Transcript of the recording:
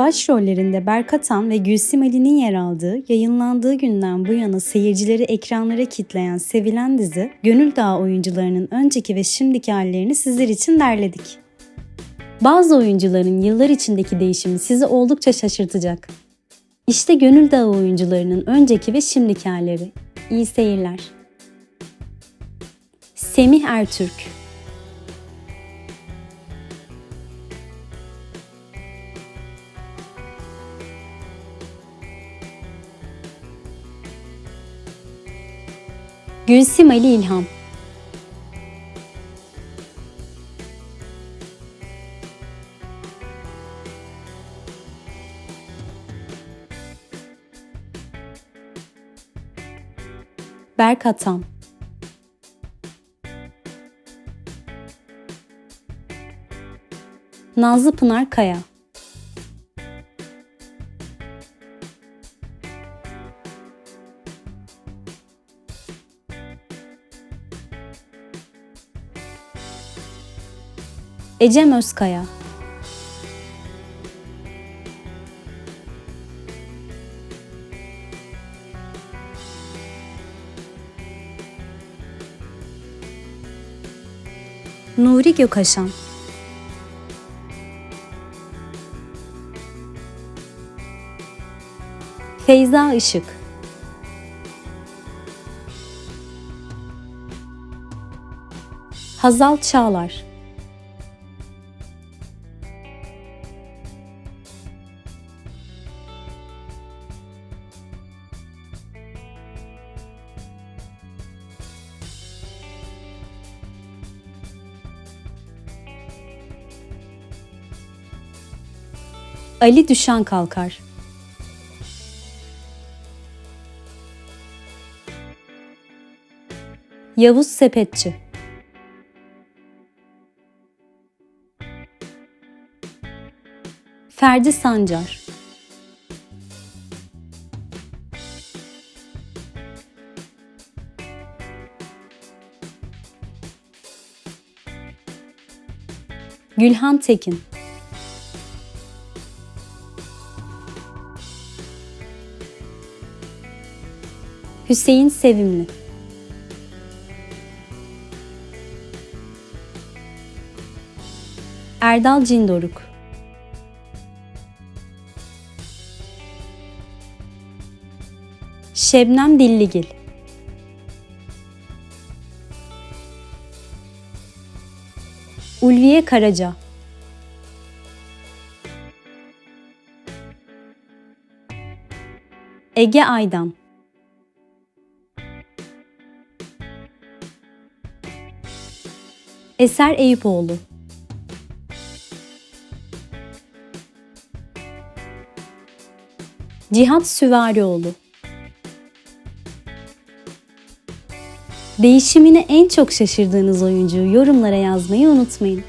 Başrollerinde Berk Atan ve Gülsim Ali'nin yer aldığı, yayınlandığı günden bu yana seyircileri ekranlara kitleyen sevilen dizi, Gönül Dağı oyuncularının önceki ve şimdiki hallerini sizler için derledik. Bazı oyuncuların yıllar içindeki değişimi sizi oldukça şaşırtacak. İşte Gönül Dağı oyuncularının önceki ve şimdiki halleri. İyi seyirler. Semih Ertürk Gülsim Ali İlham. Berk Atan Nazlı Pınar Kaya Ecem Özkaya. Nuri Gökaşan Feyza Işık. Hazal Çağlar Ali Düşen Kalkar. Yavuz Sepetçi. Ferdi Sancar. Gülhan Tekin Hüseyin Sevimli. Erdal Cindoruk. Şebnem Dilligil. Ulviye Karaca. Ege Aydan Eser Eyüpoğlu Cihat Süvarioğlu Değişimine en çok şaşırdığınız oyuncuyu yorumlara yazmayı unutmayın.